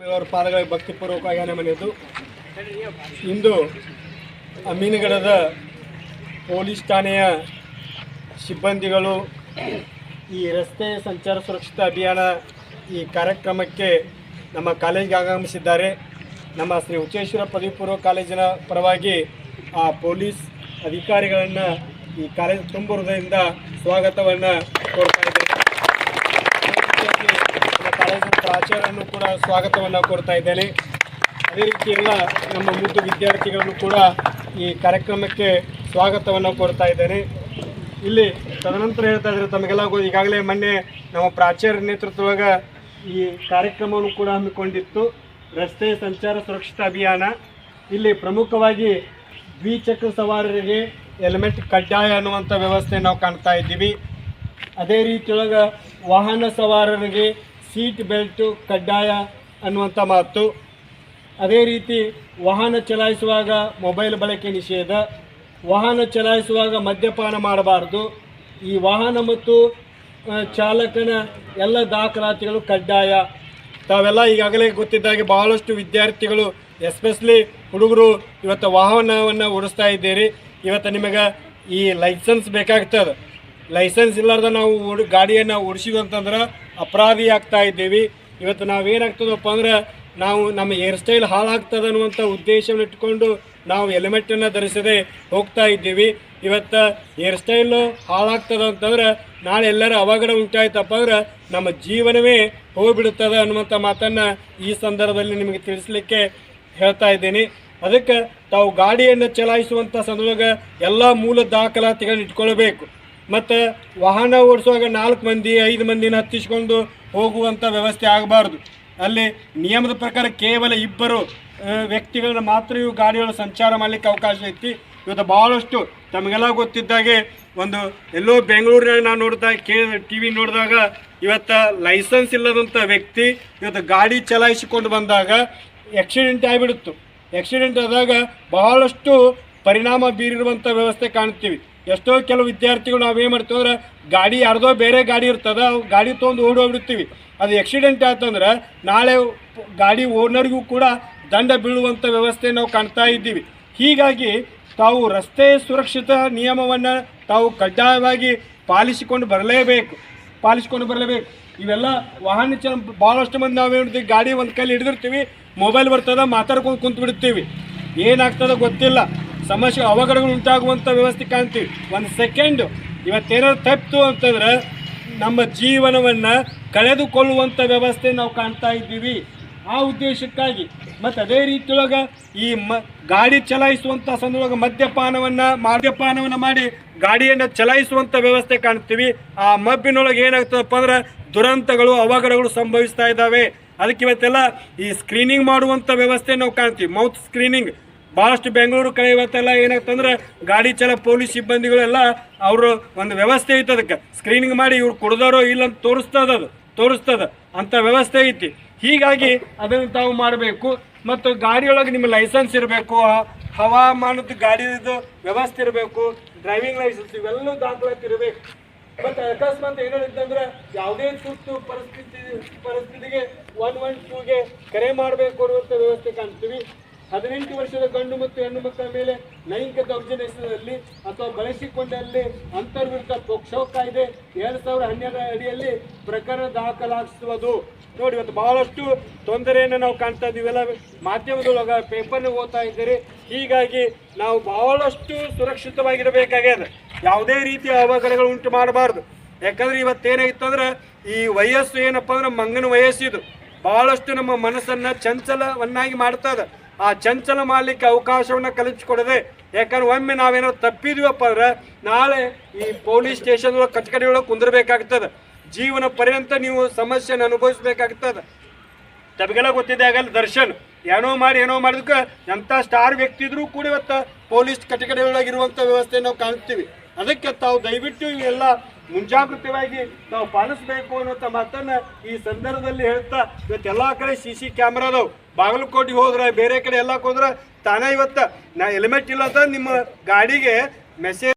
ಅವರ ಪಾದಗಳ ಭಕ್ತಿಪೂರ್ವಕವಾಗಿ ಮನೆಯದು. ಇಂದು ಅಮೀನಗಡದ ಪೊಲೀಸ್ ಠಾಣೆಯ ಸಿಬ್ಬಂದಿಗಳು ಈ ರಸ್ತೆ ಸಂಚಾರ ಸುರಕ್ಷತಾ ಅಭಿಯಾನ ಈ ಕಾರ್ಯಕ್ರಮಕ್ಕೆ ನಮ್ಮ ಕಾಲೇಜಿಗೆ ಆಗಮಿಸಿದ್ದಾರೆ. ನಮ್ಮ ಶ್ರೀ ಉಚ್ಚೇಶ್ವರ ಪದವಿ ಪೂರ್ವ ಕಾಲೇಜಿನ ಪರವಾಗಿ ಆ ಪೊಲೀಸ್ ಅಧಿಕಾರಿಗಳನ್ನು ಈ ಕಾಲೇಜು ತುಂಬ ಹೃದಯದಿಂದ ಸ್ವಾಗತವನ್ನು ಕೋರ್ತಾ ಇದ್ದೇನೆ ಅದೇ ರೀತಿಯಾಗಿ ನಮ್ಮ ಪ್ರಾಚಾರ್ಯರನ್ನು ಕೂಡ ಸ್ವಾಗತವನ್ನು ಕೊಡ್ತಾ ಇದ್ದೇನೆ. ಅದೇ ರೀತಿ ಎಲ್ಲ ನಮ್ಮ ಮುದ್ದು ವಿದ್ಯಾರ್ಥಿಗಳನ್ನು ಕೂಡ ಈ ಕಾರ್ಯಕ್ರಮಕ್ಕೆ ಸ್ವಾಗತವನ್ನು ಕೊಡ್ತಾ ಇದ್ದೇನೆ. ಇಲ್ಲಿ ತದನಂತರ ಹೇಳ್ತಾ ಇದ್ದಾರೆ ತಮಗೆಲ್ಲ ಈಗಾಗಲೇ ಮೊನ್ನೆ ನಮ್ಮ ಪ್ರಾಚಾರ್ಯ ನೇತೃತ್ವದಾಗ ಈ ಕಾರ್ಯಕ್ರಮವನ್ನು ಕೂಡ ಹಮ್ಮಿಕೊಂಡಿತ್ತು. ರಸ್ತೆ ಸಂಚಾರ ಸುರಕ್ಷತಾ ಅಭಿಯಾನ. ಇಲ್ಲಿ ಪ್ರಮುಖವಾಗಿ ದ್ವಿಚಕ್ರ ಸವಾರರಿಗೆ ಹೆಲ್ಮೆಟ್ ಕಡ್ಡಾಯ ಅನ್ನುವಂಥ ವ್ಯವಸ್ಥೆ ನಾವು ಕಾಣ್ತಾ ಇದ್ದೀವಿ. ಅದೇ ರೀತಿಯೊಳಗೆ ವಾಹನ ಸವಾರರಿಗೆ ಸೀಟ್ ಬೆಲ್ಟು ಕಡ್ಡಾಯ ಅನ್ನುವಂಥ ಮಾತು. ಅದೇ ರೀತಿ ವಾಹನ ಚಲಾಯಿಸುವಾಗ ಮೊಬೈಲ್ ಬಳಕೆ ನಿಷೇಧ. ವಾಹನ ಚಲಾಯಿಸುವಾಗ ಮದ್ಯಪಾನ ಮಾಡಬಾರ್ದು. ಈ ವಾಹನ ಮತ್ತು ಚಾಲಕನ ಎಲ್ಲ ದಾಖಲಾತಿಗಳು ಕಡ್ಡಾಯ. ತಾವೆಲ್ಲ ಈಗಾಗಲೇ ಗೊತ್ತಿದ್ದಾಗೆ ಬಹಳಷ್ಟು ವಿದ್ಯಾರ್ಥಿಗಳು, ಎಸ್ಪೆಷಲಿ ಹುಡುಗರು ಇವತ್ತು ವಾಹನವನ್ನು ಓಡಿಸ್ತಾ ಇದ್ದೀರಿ. ಇವತ್ತು ನಿಮಗೆ ಈ ಲೈಸೆನ್ಸ್ ಬೇಕಾಗ್ತದೆ. ಲೈಸೆನ್ಸ್ ಇಲ್ಲಾರ್ದ ನಾವು ಗಾಡಿಯನ್ನು ಓಡಿಸಿದ್ವಿ ಅಂತಂದ್ರೆ ಅಪರಾಧಿ ಆಗ್ತಾ ಇದ್ದೀವಿ. ಇವತ್ತು ನಾವೇನಾಗ್ತದಪ್ಪ ಅಂದ್ರೆ ನಾವು ನಮ್ಮ ಹೇರ್ ಸ್ಟೈಲ್ ಹಾಳಾಗ್ತದೆ ಅನ್ನುವಂಥ ಉದ್ದೇಶವನ್ನು ಇಟ್ಕೊಂಡು ನಾವು ಹೆಲ್ಮೆಟನ್ನು ಧರಿಸದೆ ಹೋಗ್ತಾ ಇದ್ದೀವಿ. ಇವತ್ತು ಹೇರ್ ಸ್ಟೈಲು ಹಾಳಾಗ್ತದೆ ಅಂತಂದ್ರೆ ನಾಳೆ ಎಲ್ಲರ ಅವಘಡ ಉಂಟಾಯ್ತಪ್ಪ ಅಂದ್ರೆ ನಮ್ಮ ಜೀವನವೇ ಹೋಗ್ಬಿಡುತ್ತದೆ ಅನ್ನುವಂಥ ಮಾತನ್ನು ಈ ಸಂದರ್ಭದಲ್ಲಿ ನಿಮಗೆ ತಿಳಿಸ್ಲಿಕ್ಕೆ ಹೇಳ್ತಾ ಇದ್ದೀನಿ. ಅದಕ್ಕೆ ತಾವು ಗಾಡಿಯನ್ನು ಚಲಾಯಿಸುವಂಥ ಸಂದರ್ಭದಾಗ ಎಲ್ಲ ಮೂಲ ದಾಖಲಾತಿಗಳನ್ನ ಇಟ್ಕೊಳ್ಬೇಕು. ಮತ್ತು ವಾಹನ ಓಡಿಸುವಾಗ ನಾಲ್ಕು ಮಂದಿ, ಐದು ಮಂದಿನ ಹತ್ತಿಸ್ಕೊಂಡು ಹೋಗುವಂಥ ವ್ಯವಸ್ಥೆ ಆಗಬಾರ್ದು. ಅಲ್ಲಿ ನಿಯಮದ ಪ್ರಕಾರ ಕೇವಲ ಇಬ್ಬರು ವ್ಯಕ್ತಿಗಳನ್ನ ಮಾತ್ರ ಇವು ಗಾಡಿಗಳು ಸಂಚಾರ ಮಾಡಲಿಕ್ಕೆ ಅವಕಾಶ ಐತಿ. ಇವತ್ತು ಭಾಳಷ್ಟು ತಮಗೆಲ್ಲ ಗೊತ್ತಿದ್ದಾಗೆ ಒಂದು ಎಲ್ಲೋ ಬೆಂಗಳೂರಿನಾಗ ನಾನು ನೋಡಿದಾಗ ಕೇ, ಟಿ ವಿ ನೋಡಿದಾಗ ಇವತ್ತು ಲೈಸೆನ್ಸ್ ಇಲ್ಲದಂಥ ವ್ಯಕ್ತಿ ಇವತ್ತು ಗಾಡಿ ಚಲಾಯಿಸಿಕೊಂಡು ಬಂದಾಗ ಆಕ್ಸಿಡೆಂಟ್ ಆಗಿಬಿಡುತ್ತು. ಆಕ್ಸಿಡೆಂಟ್ ಆದಾಗ ಬಹಳಷ್ಟು ಪರಿಣಾಮ ಬೀರಿರುವಂಥ ವ್ಯವಸ್ಥೆ ಕಾಣ್ತೀವಿ ಎಷ್ಟೋ ಕೆಲವು ವಿದ್ಯಾರ್ಥಿಗಳು ನಾವೇನು ಮಾಡ್ತೀವಿ ಅಂದ್ರೆ ಗಾಡಿ ಯಾರ್ದೋ ಬೇರೆ ಗಾಡಿ ಇರ್ತದ ಗಾಡಿ ತೊಗೊಂಡು ಓಡಿ ಹೋಗ್ಬಿಡ್ತೀವಿ. ಅದು ಆಕ್ಸಿಡೆಂಟ್ ಆಯ್ತಂದ್ರೆ ನಾಳೆ ಗಾಡಿ ಓನರ್ಗೂ ಕೂಡ ದಂಡ ಬೀಳುವಂಥ ವ್ಯವಸ್ಥೆ ನಾವು ಕಾಣ್ತಾ ಇದ್ದೀವಿ. ಹೀಗಾಗಿ ತಾವು ರಸ್ತೆ ಸುರಕ್ಷಿತ ನಿಯಮವನ್ನು ತಾವು ಕಡ್ಡಾಯವಾಗಿ ಪಾಲಿಸಿಕೊಂಡು ಬರಲೇಬೇಕು ಪಾಲಿಸಿಕೊಂಡು ಬರಲೇಬೇಕು. ಇವೆಲ್ಲ ವಾಹನ ಚಲ ಭಾಳಷ್ಟು ಮಂದಿ ನಾವು ಮಾಡ್ತೀವಿ, ಗಾಡಿ ಒಂದು ಕೈಲಿ ಹಿಡಿದಿರ್ತೀವಿ ಮೊಬೈಲ್ ಬರ್ತದೆ, ಮಾತಾಡ್ಕೊಂಡು ಕುಂತ್ಬಿಡ್ತೀವಿ. ಬಿಡ್ತೀವಿ ಏನಾಗ್ತದ ಗೊತ್ತಿಲ್ಲ. ಸಮಸ್ಯೆ ಅವಘಡಗಳು ಉಂಟಾಗುವಂಥ ವ್ಯವಸ್ಥೆ ಕಾಣ್ತೀವಿ. ಒಂದು ಸೆಕೆಂಡ್ ಇವತ್ತೇನಾದ್ರು ತಪ್ಪಿತು ಅಂತಂದ್ರೆ ನಮ್ಮ ಜೀವನವನ್ನು ಕಳೆದುಕೊಳ್ಳುವಂಥ ವ್ಯವಸ್ಥೆ ನಾವು ಕಾಣ್ತಾ ಇದ್ದೀವಿ. ಆ ಉದ್ದೇಶಕ್ಕಾಗಿ. ಮತ್ತು ಅದೇ ರೀತಿಯೊಳಗೆ ಈ ಮ ಗಾಡಿ ಚಲಾಯಿಸುವಂಥ ಸಂದರ್ಭ ಮದ್ಯಪಾನವನ್ನು ಮದ್ಯಪಾನವನ್ನು ಮಾಡಿ ಗಾಡಿಯನ್ನು ಚಲಾಯಿಸುವಂಥ ವ್ಯವಸ್ಥೆ ಕಾಣ್ತೀವಿ. ಆ ಮಬ್ಬಿನೊಳಗೆ ಏನಾಗ್ತದಪ್ಪ ಅಂದ್ರೆ ದುರಂತಗಳು, ಅವಘಡಗಳು ಸಂಭವಿಸ್ತಾ ಇದ್ದಾವೆ. ಅದಕ್ಕೆ ಇವತ್ತೆಲ್ಲ ಈ ಸ್ಕ್ರೀನಿಂಗ್ ಮಾಡುವಂಥ ವ್ಯವಸ್ಥೆ ನಾವು ಕಾಣ್ತೀವಿ. ಮೌತ್ ಸ್ಕ್ರೀನಿಂಗ್ ಭಾಳಷ್ಟು ಬೆಂಗಳೂರು ಕಡೆ ಇವತ್ತೆಲ್ಲ ಏನಾಗ್ತಂದ್ರೆ ಗಾಡಿ ಚಲ ಪೊಲೀಸ್ ಸಿಬ್ಬಂದಿಗಳೆಲ್ಲ ಅವರು ಒಂದು ವ್ಯವಸ್ಥೆ ಐತೆ ಅದಕ್ಕೆ. ಸ್ಕ್ರೀನಿಂಗ್ ಮಾಡಿ ಇವ್ರು ಕುಡ್ದಾರೋ ಇಲ್ಲ ಅಂತ ತೋರಿಸ್ತದ ಅದು ತೋರಿಸ್ತದ ಅಂಥ ವ್ಯವಸ್ಥೆ ಐತಿ. ಹೀಗಾಗಿ ಅದನ್ನು ತಾವು ಮಾಡಬೇಕು. ಮತ್ತು ಗಾಡಿಯೊಳಗೆ ನಿಮ್ಮ ಲೈಸೆನ್ಸ್ ಇರಬೇಕು ಹವಾಮಾನದ ಗಾಡಿದು ವ್ಯವಸ್ಥೆ ಇರಬೇಕು ಡ್ರೈವಿಂಗ್ ಲೈಸೆನ್ಸ್ ಇವೆಲ್ಲವೂ ದಾಖಲಾತಿ ಇರಬೇಕು. ಮತ್ತು ಅಕಸ್ಮಾತ್ ಏನಿತ್ತಂದ್ರೆ ಯಾವುದೇ ತುರ್ತು ಪರಿಸ್ಥಿತಿ ಪರಿಸ್ಥಿತಿಗೆ ಒನ್ ಒನ್ ಟೂಗೆ ಕರೆ ಮಾಡಬೇಕು ಅನ್ನುವಂಥ ವ್ಯವಸ್ಥೆ ಕಾಣ್ತೀವಿ. ಹದಿನೆಂಟು ವರ್ಷದ ಗಂಡು ಮತ್ತು ಹೆಣ್ಣು ಮಕ್ಕಳ ಮೇಲೆ ಲೈಂಗಿಕ ದೌರ್ಜನ್ಯದಲ್ಲಿ ಅಥವಾ ಬಳಸಿಕೊಂಡಲ್ಲಿ ಅಂತರ್ವಿರುದ್ಧ ಪೋಕ್ಷೋ ಕಾಯ್ದೆ ಎರಡು ಸಾವಿರದ ಹನ್ನೆರಡರ ಅಡಿಯಲ್ಲಿ ಪ್ರಕರಣ ದಾಖಲಾಗಿಸುವುದು. ನೋಡಿ, ಇವತ್ತು ಬಹಳಷ್ಟು ತೊಂದರೆಯನ್ನು ನಾವು ಕಾಣ್ತಾ ಇದ್ದೀವಿ. ಎಲ್ಲ ಮಾಧ್ಯಮದೊಳಗ ಪೇಪರ್ನ ಓದ್ತಾ ಇದ್ದೀರಿ. ಹೀಗಾಗಿ ನಾವು ಬಹಳಷ್ಟು ಸುರಕ್ಷಿತವಾಗಿರಬೇಕಾಗ್ಯದ. ಯಾವುದೇ ರೀತಿಯ ಅವಘಡಗಳು ಉಂಟು ಮಾಡಬಾರ್ದು. ಯಾಕಂದ್ರೆ ಇವತ್ತೇನಾಗಿತ್ತು ಅಂದ್ರೆ ಈ ವಯಸ್ಸು ಏನಪ್ಪ ಅಂದ್ರೆ ಮಂಗನ ವಯಸ್ಸಿದು. ಬಹಳಷ್ಟು ನಮ್ಮ ಮನಸ್ಸನ್ನ ಚಂಚಲವನ್ನಾಗಿ ಮಾಡ್ತದ ಆ ಚಂಚಲ ಮಾಡಲಿಕ್ಕೆ ಅವಕಾಶವನ್ನು ಕಲಿಸಿಕೊಡದೆ ಯಾಕಂದ್ರೆ ಒಮ್ಮೆ ನಾವೇನೋ ತಪ್ಪಿದ್ವಪ್ಪ ಅಂದ್ರೆ ನಾಳೆ ಈ ಪೊಲೀಸ್ ಸ್ಟೇಷನ್ ಒಳಗೆ ಕಚಕಡಿ ಒಳಗೆ ಕುಂದಿರ್ಬೇಕಾಗ್ತದೆ. ಜೀವನ ಪರ್ಯಂತ ನೀವು ಸಮಸ್ಯೆನ ಅನುಭವಿಸ್ಬೇಕಾಗ್ತದೆ. ತಮಗೆಲ್ಲ ಗೊತ್ತಿದೆ ಆಗಲ್ಲ ದರ್ಶನ್? ಏನೋ ಮಾಡಿ, ಏನೋ ಮಾಡಿದಕ್ಕೆ ಎಂಥ ಸ್ಟಾರ್ ವ್ಯಕ್ತಿ ಇದ್ರೂ ಕೂಡ ಇವತ್ತು ಪೊಲೀಸ್ ಕಟಕಡೆಯೊಳಗಿರುವಂಥ ವ್ಯವಸ್ಥೆ ನಾವು ಕಾಣ್ತೀವಿ ಅದಕ್ಕೆ ತಾವು ದಯವಿಟ್ಟು ಇವೆಲ್ಲ ಮುಂಜಾಗ್ರತವಾಗಿ ನಾವು ಪಾಲಿಸಬೇಕು ಅನ್ನುವಂಥ ಮಾತನ್ನ ಈ ಸಂದರ್ಭದಲ್ಲಿ ಹೇಳ್ತಾ ಇವತ್ತು ಕಡೆ ಸಿ ಸಿ ಕ್ಯಾಮ್ರಾ ಅದಾವು ಬಾಗಲಕೋಟೆಗೆ ಹೋದ್ರೆ, ಬೇರೆ ಕಡೆ ಎಲ್ಲ ಹೋದ್ರೆ ತಾನೇ ಇವತ್ತು ನಾ ಹೆಲ್ಮೆಟ್ ಇಲ್ಲ ನಿಮ್ಮ ಗಾಡಿಗೆ ಮೆಸೇಜ್